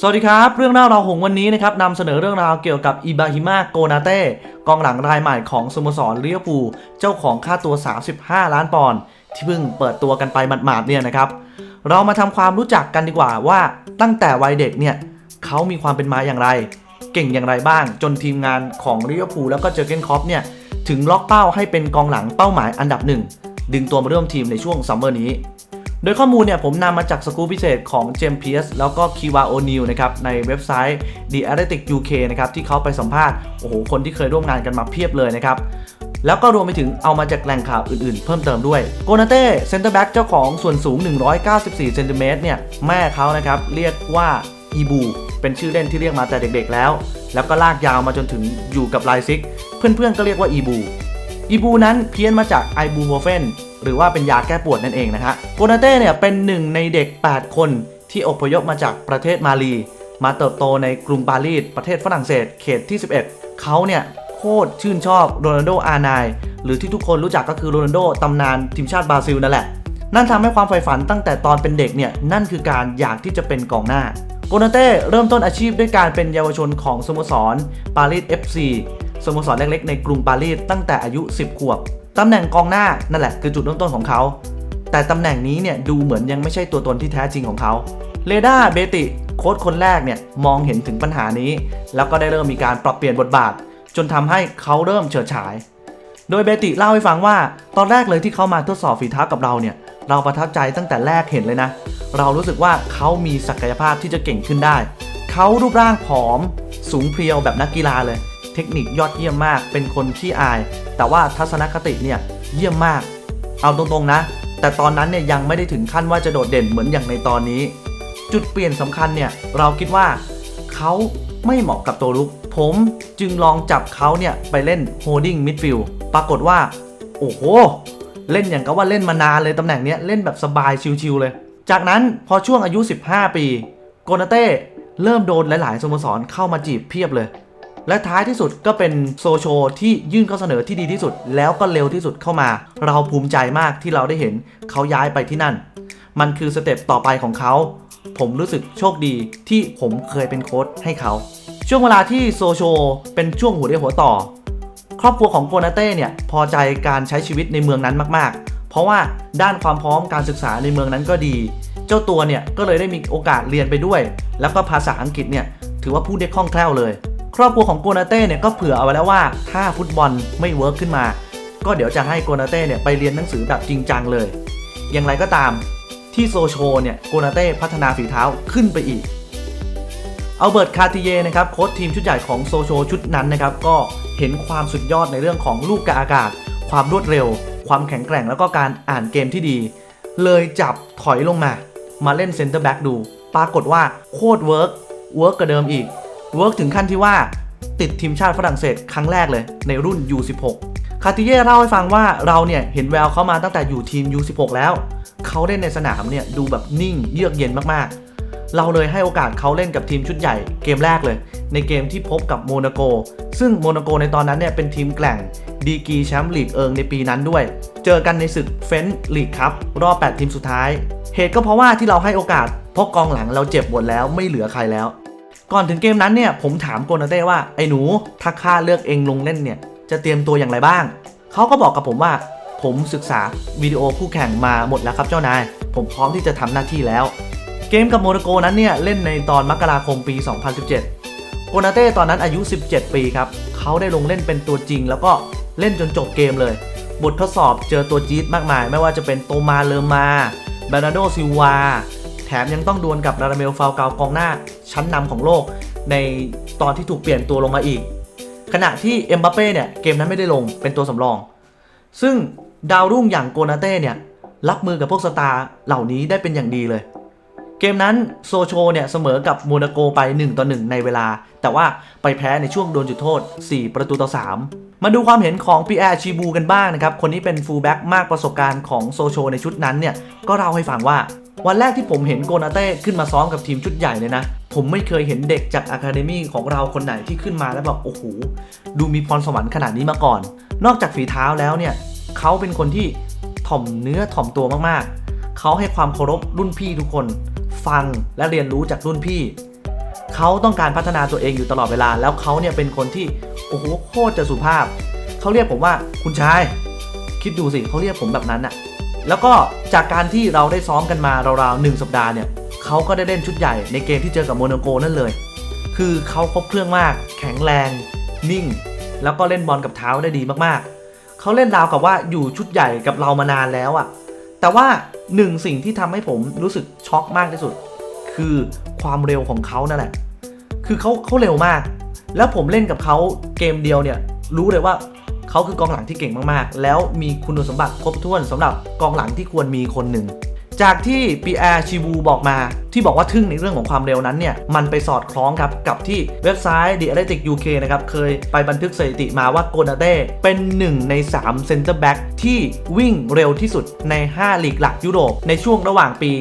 สวัสดีครับ เรื่องเล่าเราหงวันนี้นะครับนำเสนอเรื่องราวเกี่ยวกับอิบาฮิมาโกนาเต้กองหลังรายใหม่ของสโมสรเลียวปูเจ้าของค่าตัว 35 ล้านปอนด์ที่เพิ่งเปิดตัวกันไปหมาดๆเนี่ยนะครับ เรามาทำความรู้จักกันดีกว่าว่าตั้งแต่วัยเด็กเนี่ยเขามีความเป็นมาอย่างไร เก่งอย่างไรบ้าง จนทีมงานของเลียวปูแล้วก็เจอเกนคอปเนี่ยถึงล็อกเป้าให้เป็นกองหลังเป้าหมายอันดับหนึ่งดึงตัวมาร่วมทีมในช่วงซัมเมอร์นี้ โดยข้อมูลเนี่ยผมนำมาจากสกู๊ปพิเศษของเจมเพียสแล้วก็คีวาโอนิลนะครับในเว็บไซต์ The Athletic UK นะครับที่เขาไปสัมภาษณ์โอ้โหคนที่เคยร่วมงานกันมาเพียบเลยนะครับแล้วก็รวมไปถึงเอามาจากแหล่งข่าวอื่นๆ เพิ่มเติมด้วยโกนาเต้เซนเตอร์แบ็กเจ้าของส่วนสูง 194เซนติเมตรเนี่ยแม่เขานะครับเรียกว่าอีบูเป็นชื่อเล่นที่เรียกมาแต่เด็กๆแล้ว แล้วก็ลากยาวมาจนถึงอยู่กับไลซิก เพื่อนๆก็เรียกว่าอีบูอีบูนั้นเพี้ยนมาจากไอบูโมเฟน หรือว่าเป็นยาแก้ปวดนั่นเองนะฮะโกนาเต้เนี่ยเป็นหนึ่งในเด็ก 8 คนที่อพยพมาจากประเทศมาลี มาเติบโตในกรุงปารีสประเทศฝรั่งเศสเขตที่ 11 เขาเนี่ยโคตรชื่นชอบโรนัลโดอาร์ไนหรือที่ทุกคนรู้จักก็คือโรนัลโดตำนานทีมชาติบราซิลนั่นแหละ นั่นทำให้ความใฝ่ฝันตั้งแต่ตอนเป็นเด็กเนี่ยนั่นคือการอยากที่จะเป็นกองหน้าโกนาเต้เริ่มต้นอาชีพด้วยการเป็นเยาวชนของสโมสรปารีส FC สโมสรเล็กๆในกรุงปารีสตั้งแต่อายุ 10 ขวบ ตำแหน่งกองหน้านั่นแหละคือจุดเริ่มต้นของเขา แต่ตำแหน่งนี้เนี่ยดูเหมือนยังไม่ใช่ตัวตนที่แท้จริงของเขาเรดาเบติโค้ชคนแรกเนี่ยมองเห็นถึงปัญหานี้ แล้วก็ได้เริ่มมีการปรับเปลี่ยนบทบาท จนทำให้เขาเริ่มเฉิดฉาย โดยเบติเล่าให้ฟังว่า ตอนแรกเลยที่เขามาทดสอบฝีเท้ากับเราเนี่ยเราประทับใจตั้งแต่แรกเห็นเลยนะ เรารู้สึกว่าเขามีศักยภาพที่จะเก่งขึ้นได้ เขารูปร่างผอม สูงเพรียวแบบนักกีฬาเลย เทคนิคยอดเยี่ยมมาก เป็นคนขี้อาย แต่ว่าทัศนคติเนี่ยเยี่ยมมาก เอาตรงๆนะ แต่ตอนนั้นเนี่ยยังไม่ได้ถึงขั้นว่าจะโดดเด่นเหมือนอย่างในตอนนี้ จุดเปลี่ยนสำคัญเนี่ยเราคิดว่าเขาไม่เหมาะกับตัวลุก ผมจึงลองจับเขาเนี่ยไปเล่น holding midfield ปรากฏว่า โอ้โห เล่นอย่างกับว่าเล่นมานานเลยตำแหน่งเนี้ยเล่นแบบสบายชิวๆเลย จากนั้นพอช่วงอายุ 15 ปี โกนาเต้เริ่มโดนหลายๆสโมสรเข้ามาจีบเพียบเลย และท้ายที่สุดก็เป็นโซโชที่ยื่นข้อเสนอที่ดีที่สุด แล้วก็เร็วที่สุดเข้ามา เราภูมิใจมากที่เราได้เห็นเขาย้ายไปที่นั่น มันคือสเต็ปต่อไปของเขา ผมรู้สึกโชคดีที่ผมเคยเป็นโค้ชให้เขา ช่วงเวลาที่โซโชเป็นช่วงหัวเรียวหัวต่อ ครอบครัวของโกนาเต้เนี่ยพอใจการใช้ชีวิตในเมืองนั้นมากๆ เพราะว่าด้านความพร้อมการศึกษาในเมืองนั้นก็ดี เจ้าตัวเนี่ยก็เลยได้มีโอกาสเรียนไปด้วย แล้วก็ภาษาอังกฤษเนี่ยถือว่าพูดได้คล่องแคล่วเลย ครอบครัวของโกนาเต้เนี่ยก็เผื่อเอาไว้แล้วว่าถ้าฟุตบอลไม่เวิร์กขึ้นมา ก็เดี๋ยวจะให้โกนาเต้เนี่ยไปเรียนหนังสือแบบจริงจังเลย อย่างไรก็ตามที่โซโชเนี่ยโกนาเต้พัฒนาฝีเท้าขึ้นไปอีกอัลเบิร์ตคาร์ติเยนะครับโค้ชทีมชุดใหญ่ของโซโชชุดนั้นนะครับก็เห็นความสุดยอดในเรื่องของลูกกะอากาศ ความรวดเร็ว ความแข็งแกร่งแล้วก็การอ่านเกมที่ดี เลยจับถอยลงมา มาเล่นเซนเตอร์แบ็กดู ปรากฏว่าโคตรเวิร์กเวิร์กกว่าเดิมอีก เวิร์กถึงขั้นที่ว่าติดทีมชาติฝรั่งเศสครั้งแรกเลยในรุ่น U16 คาติเย่เล่าให้ฟังว่าเราเนี่ยเห็นแววเขามาตั้งแต่อยู่ทีม U16 แล้ว เขาเล่นในสนามเนี่ยดูแบบนิ่งเยือกเย็นมากๆ เราเลยให้โอกาสเขาเล่นกับทีมชุดใหญ่เกมแรกเลย ในเกมที่พบกับโมนาโก ซึ่งโมนาโกในตอนนั้นเนี่ยเป็นทีมแกร่งดีกรีแชมป์ลีกเอิงในปีนั้นด้วย เจอกันในศึกเฟนส์ลีกครับรอบ 8 ทีมสุดท้าย เหตุก็เพราะว่าที่เราให้โอกาสเพราะกองหลังเราเจ็บหมดแล้วไม่เหลือใครแล้ว ก่อนถึงเกมนั้นเนี่ยผมถามโกนาเต้ว่าไอ้หนูถ้าข้าเลือกเองลงเล่นเนี่ยจะเตรียมตัวอย่างไรบ้าง เขาก็บอกกับผมว่าผมศึกษาวิดีโอคู่แข่งมาหมดแล้วครับเจ้านาย ผมพร้อมที่จะทำหน้าที่แล้ว เกมกับโมนาโกนั้นเนี่ยเล่นในตอนมกราคมปี 2017 โกนาเต้ตอนนั้นอายุ 17 ปีครับ เขาได้ลงเล่นเป็นตัวจริง แล้วก็เล่นจนจบเกมเลย บททดสอบเจอตัวจี๊ดมากมาย ไม่ว่าจะเป็นโตมาเลอมาบานาโดซิลวา ถมยังต้องดวลกับราดาเมลฟาวเกากองหน้าชั้นนำของโลก ในตอนที่ถูกเปลี่ยนตัวลงมาอีก ขณะที่เอ็มบัปเป้เนี่ยเกมนั้นไม่ได้ลงเป็นตัวสำรอง ซึ่งดาวรุ่งอย่างโกนาเต้เนี่ยรับมือกับพวกสตาร์เหล่านี้ได้เป็นอย่างดีเลย เกมนั้นโซโชเนี่ยเสมอกับโมนาโกไป 1 ต่อ 1 ในเวลา แต่ว่าไปแพ้ในช่วงโดนจุดโทษ 4 ประตูต่อ 3 มาดูความเห็นของปีแอร์ชีบูกันบ้างนะครับ คนนี้เป็นฟูลแบ็กมากประสบการณ์ของโซโชในชุดนั้นเนี่ยก็เล่าให้ฟังว่า วันแรกที่ผมเห็นโกนาเต้ขึ้นมาซ้อมกับทีมชุดใหญ่เลยนะ ผมไม่เคยเห็นเด็กจากอะคาเดมี่ของเราคนไหนที่ขึ้นมาแล้วแบบโอ้โหดูมีพรสวรรค์ขนาดนี้มาก่อน นอกจากฝีเท้าแล้วเนี่ยเขาเป็นคนที่ถ่อมเนื้อถ่อมตัวมากๆ เขาให้ความเคารพรุ่นพี่ทุกคน ฟังและเรียนรู้จากรุ่นพี่ เขาต้องการพัฒนาตัวเองอยู่ตลอดเวลา แล้วเขาเนี่ยเป็นคนที่โอ้โหโคตรจะสุภาพ เขาเรียกผมว่าคุณชาย คิดดูสิเขาเรียกผมแบบนั้นอะ แล้วก็จากการที่เราได้ซ้อมกันมาราวๆหนึ่งสัปดาห์เนี่ยเขาก็ได้เล่นชุดใหญ่ในเกมที่เจอกับโมนาโกนั่นเลย คือเขาครบเครื่องมาก แข็งแรง นิ่ง แล้วก็เล่นบอลกับเท้าได้ดีมากๆ เขาเล่นราวกับว่าอยู่ชุดใหญ่กับเรามานานแล้วอะแต่ว่าหนึ่งสิ่งที่ทำให้ผมรู้สึกช็อกมากที่สุด คือความเร็วของเขานั่นแหละ คือเขาเขาเร็วมาก แล้วผมเล่นกับเขาเกมเดียวเนี่ยรู้เลยว่า เขาคือกองหลังที่เก่งมากๆ แล้วมีคุณสมบัติครบถ้วนสำหรับกองหลังที่ควรมีคนหนึ่งจากที่ปีแอร์ชิบูบอกมา ที่บอกว่าทึ่งในเรื่องของความเร็วนั้นเนี่ย มันไปสอดคล้องครับ กับที่เว็บไซต์ The Athletic UK นะครับ เคยไปบันทึกสถิติมาว่าโกนาเต้เป็น 1 ใน 3 เซนเตอร์แบ็กที่วิ่งเร็วที่สุดใน 5 ลีกหลักยุโรป ในช่วงระหว่างปี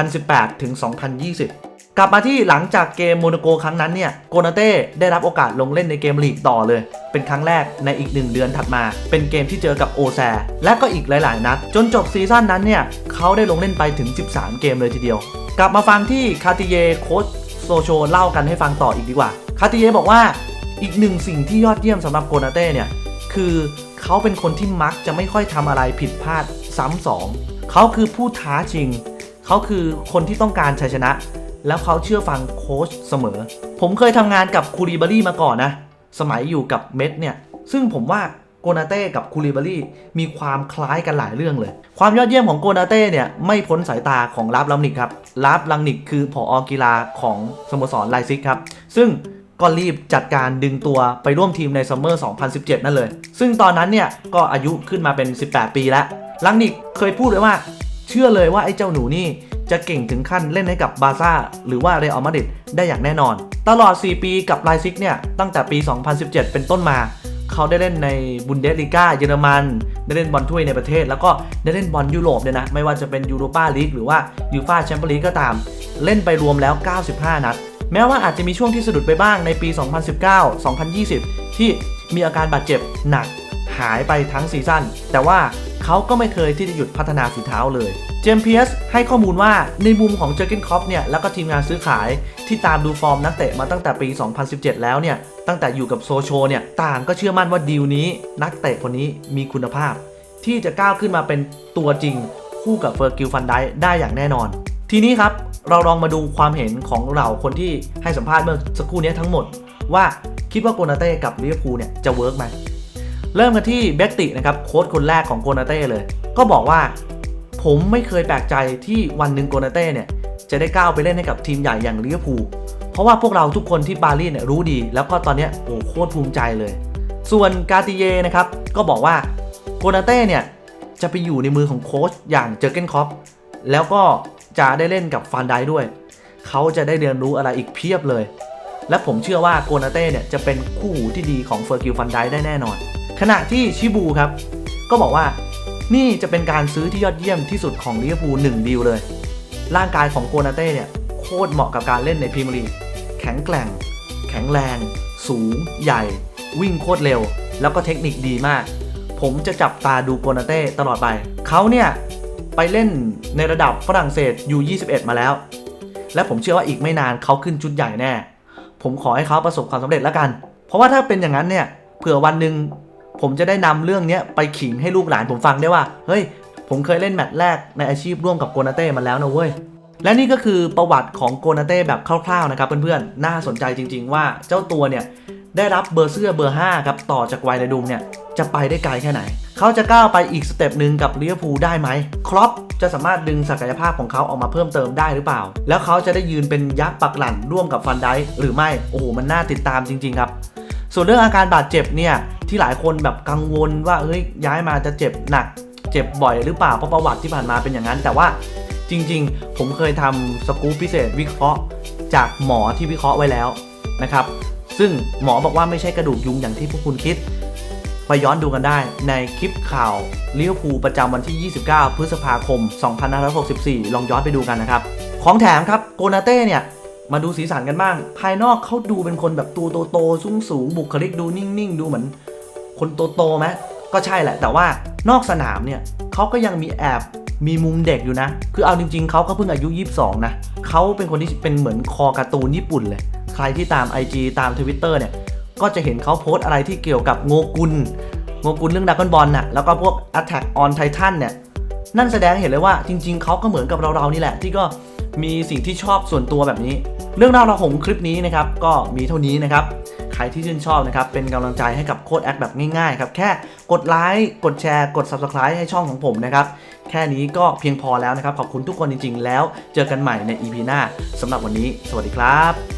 2018 ถึง 2020 กลับมาที่หลังจากเกมโมนาโกครั้งนั้นเนี่ยโกนาเต้ได้รับโอกาสลงเล่นในเกมลีกต่อเลย เป็นครั้งแรกในอีก 1 เดือนถัดมา เป็นเกมที่เจอกับโอแซ และก็อีกหลาย ๆ นัด จนจบซีซั่นนั้นเนี่ยเขาได้ลงเล่นไปถึง 13 เกมเลยทีเดียว กลับมาฟังที่คาติเยโค้ชโซโชเล่ากันให้ฟังต่ออีกดีกว่าคาติเยบอกว่าอีกหนึ่งสิ่งที่ยอดเยี่ยมสำหรับโกนาเต้เนี่ยคือเขาเป็นคนที่มักจะไม่ค่อยทำอะไรผิดพลาดซ้ำสองเขาคือผู้ท้าชิงเขาคือคนที่ต้องการชัยชนะ แล้วเขาเชื่อฟังโค้ชเสมอ ผมเคยทำงานกับคูริบารี่มาก่อนนะ สมัยอยู่กับเม็ดเนี่ย ซึ่งผมว่าโกนาเต้กับคูริบารี่มีความคล้ายกันหลายเรื่องเลย ความยอดเยี่ยมของโกนาเต้เนี่ย ไม่พ้นสายตาของลาบลังนิกครับลาบลังนิกคือผอกีฬาของสโมสรไลซิกครับ ซึ่งก็รีบจัดการดึงตัวไปร่วมทีมในซัมเมอร์ 2017 นั่นเลย ซึ่งตอนนั้นเนี่ยก็อายุขึ้นมาเป็น 18 ปีแล้วลังนิกเคยพูดเลยว่า เชื่อเลยว่าไอ้เจ้าหนูนี่ จะเก่งถึงขั้นเล่นให้กับบาซ่าหรือว่าเรอัลมาดริดได้อย่างแน่นอน ตลอด 4 ปีกับไลซิกเนี่ย ตั้งแต่ปี 2017 เป็นต้นมา เขาได้เล่นในบุนเดสลีกาเยอรมัน ได้เล่นบอลถ้วยในประเทศ แล้วก็ได้เล่นบอลยุโรปเนี่ยนะ ไม่ว่าจะเป็นยูโรปาลีกหรือว่ายูฟาแชมเปี้ยนลีกก็ตาม เล่นไปรวมแล้ว 95 นัด แม้ว่าอาจจะมีช่วงที่สะดุดไปบ้างในปี 2019-2020 ที่มีอาการบาดเจ็บหนักหายไปทั้งซีซั่นแต่ว่าเขาก็ไม่เคยที่จะหยุดพัฒนาฝีเท้าเลย มเพียสให้ข้อมูลว่าในมุมของเจอร์เกนคอปเนี่ยแล้วก็ทีมงานซื้อขายที่ตามดูฟอร์มนักเตะมาตั้งแต่ปี 2017 แล้วเนี่ย ตั้งแต่อยู่กับโซโชเนี่ย ต่างก็เชื่อมั่นว่าดีลนี้ นักเตะคนนี้มีคุณภาพ ที่จะก้าวขึ้นมาเป็นตัวจริง คู่กับเฟอร์กิลฟันไดได้อย่างแน่นอน ทีนี้ครับเราลองมาดูความเห็นของเราคนที่ให้สัมภาษณ์เมื่อสักครู่นี้ทั้งหมด ว่าคิดว่าโกนาเต้กับลิเวอร์พูลเนี่ยจะเวิร์กไหมเริ่มกันที่เบคตินะครับโค้ชคนแรกของโกนาเต้เลย ก็บอกว่า ผมไม่เคยแปลกใจที่วันหนึ่งโกนาเต้เนี่ยจะได้ก้าวไปเล่นให้กับทีมใหญ่อย่างลิเวอร์พูลเพราะว่าพวกเราทุกคนที่ปารีสเนี่ยรู้ดี แล้วก็ตอนนี้โอ้โคตรภูมิใจเลย ส่วนกาติเยนะครับก็บอกว่าโกนาเต้เนี่ยจะไปอยู่ในมือของโค้ชอย่างเจอร์เกนคอปแล้วก็จะได้เล่นกับฟันไดด้วย เขาจะได้เรียนรู้อะไรอีกเพียบเลย และผมเชื่อว่าโกนาเต้เนี่ยจะเป็นคู่หูที่ดีของเฟอร์กิลฟันไดได้แน่นอน ขณะที่ชิบูครับก็บอกว่า นี่จะเป็นการซื้อที่ยอดเยี่ยมที่สุดของลิเวอร์พูลหนึ่งดีลเลย ร่างกายของโกนาเต้เนี่ยโคตรเหมาะกับการเล่นในพรีเมียร์ลีกแข็งแกร่ง แข็งแรง สูง ใหญ่ วิ่งโคตรเร็ว แล้วก็เทคนิคดีมาก ผมจะจับตาดูโกนาเต้ตลอดไป เขาเนี่ยไปเล่นในระดับฝรั่งเศส U21 มาแล้ว และผมเชื่อว่าอีกไม่นานเขาขึ้นชุดใหญ่แน่ ผมขอให้เขาประสบความสำเร็จแล้วกัน เพราะว่าถ้าเป็นอย่างนั้นเนี่ยเผื่อวันหนึ่ง ผมจะได้นำเรื่องนี้ไปขิงให้ลูกหลานผมฟังได้ว่า เฮ้ย ผมเคยเล่นแมตช์แรกในอาชีพร่วมกับโกนาเต้มาแล้วนะเว้ย และนี่ก็คือประวัติของโกนาเต้แบบคร่าวๆนะครับเพื่อนๆ น่าสนใจจริง ๆ ว่าเจ้าตัวเนี่ยได้รับเบอร์เสื้อเบอร์ 5 ครับ ต่อจากไวร์ดุมเนี่ย จะไปได้ไกลแค่ไหน เขาจะก้าวไปอีกสเต็ปหนึ่งกับลิเวอร์พูได้ไหมครอปจะสามารถดึงศักยภาพของเขาออกมาเพิ่มเติมได้หรือเปล่า แล้วเขาจะได้ยืนเป็นยักษ์ปักหลั่นร่วมกับฟันไดหรือไม่ โอ้โห มันน่าติดตามจริง ๆ ครับ ส่วนเรื่องอาการบาดเจ็บเนี่ยที่หลายคนแบบกังวลว่าเฮ้ยย้ายมาจะเจ็บหนัก เจ็บบ่อยหรือเปล่าเพราะประวัติที่ผ่านมาเป็นอย่างนั้น แต่ว่าจริง ๆ ผมเคยทำสกู๊ปพิเศษวิเคราะห์ จากหมอที่วิเคราะห์ไว้แล้วนะครับ ซึ่งหมอบอกว่าไม่ใช่กระดูกยุงอย่างที่พวกคุณคิดไปย้อนดูกันได้ในคลิปข่าวลิเวอร์พูลประจำวันที่ 29 พฤษภาคม 2564 ลองย้อนไปดูกันนะครับ ของแถมครับโกนาเต้เนี่ย มาดูสีสันกันบ้าง ภายนอกเขาดูเป็นคนแบบตัวโตๆสูงสูงบุคลิกดูนิ่งๆ ดูเหมือน คนโตๆไหมก็ใช่แหละ แต่ว่านอกสนามเนี่ยเขาก็ยังมีแอบมีมุมเด็กอยู่นะ คือเอาจริงๆ เขาก็เพิ่งอายุ 22 นะ เขาเป็นคนที่เป็นเหมือนคอการ์ตูนญี่ปุ่นเลย ใครที่ตาม IG ตาม Twitter เนี่ย ก็จะเห็นเขาโพสต์อะไรที่เกี่ยวกับโงกุล โงกุลเรื่องดักอนบอลน่ะ แล้วก็พวก Attack on Titan เนี่ย นั่นแสดงเห็นเลยว่าจริงๆ เขาก็เหมือนกับเราๆ นี่แหละ ที่ก็มีสิ่งที่ชอบส่วนตัวแบบนี้ เรื่องราวเราของคลิปนี้นะครับก็มีเท่านี้นะครับใครที่ชื่นชอบนะครับเป็นกำลังใจให้กับโค้ดแอคแบบง่ายๆครับแค่กดไลค์กดแชร์กด Subscribe ให้ช่องของผมนะครับแค่นี้ก็เพียงพอแล้วนะครับขอบคุณทุกคนจริงๆ แล้วเจอกันใหม่ใน EP หน้าสำหรับวันนี้ สวัสดีครับ